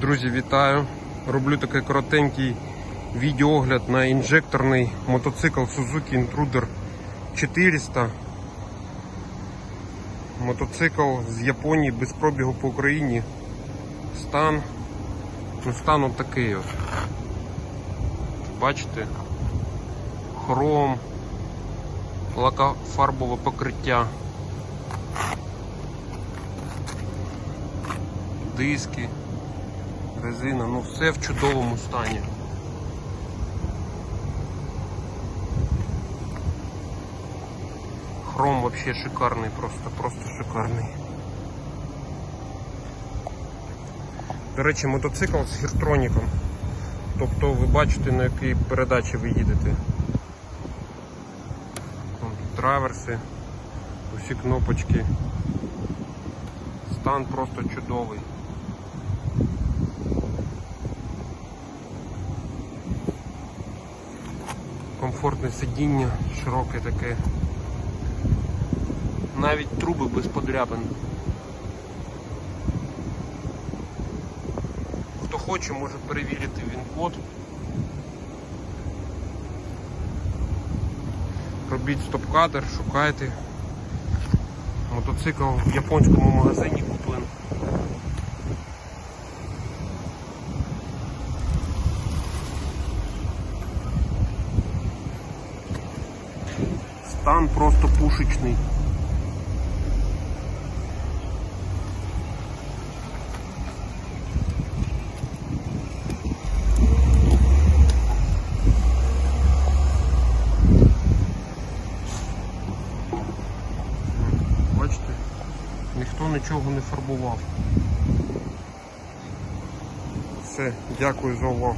Друзі, вітаю! Роблю такий коротенький відеоогляд на інжекторний мотоцикл Suzuki Intruder 400. Мотоцикл з Японії без пробігу по Україні. Стан. Ну, стан от такий от. Бачите? Хром, лакофарбове покриття. диски, резина, ну все в чудовому стані. Хром вообще шикарний, просто, просто шикарний. До речі, мотоцикл з гіртроніком. Тобто ви бачите на якій передачі ви їдете. Траверси, усі кнопочки. Стан просто чудовий. Комфортне сидіння, широке таке. Навіть труби без подряпин. Хто хоче, може перевірити він-код. Робіть стоп-кадр, шукайте. Мотоцикл в японському магазині куплений. Стан просто пушечний. Бачите, ніхто нічого не фарбував. Все, дякую за увагу.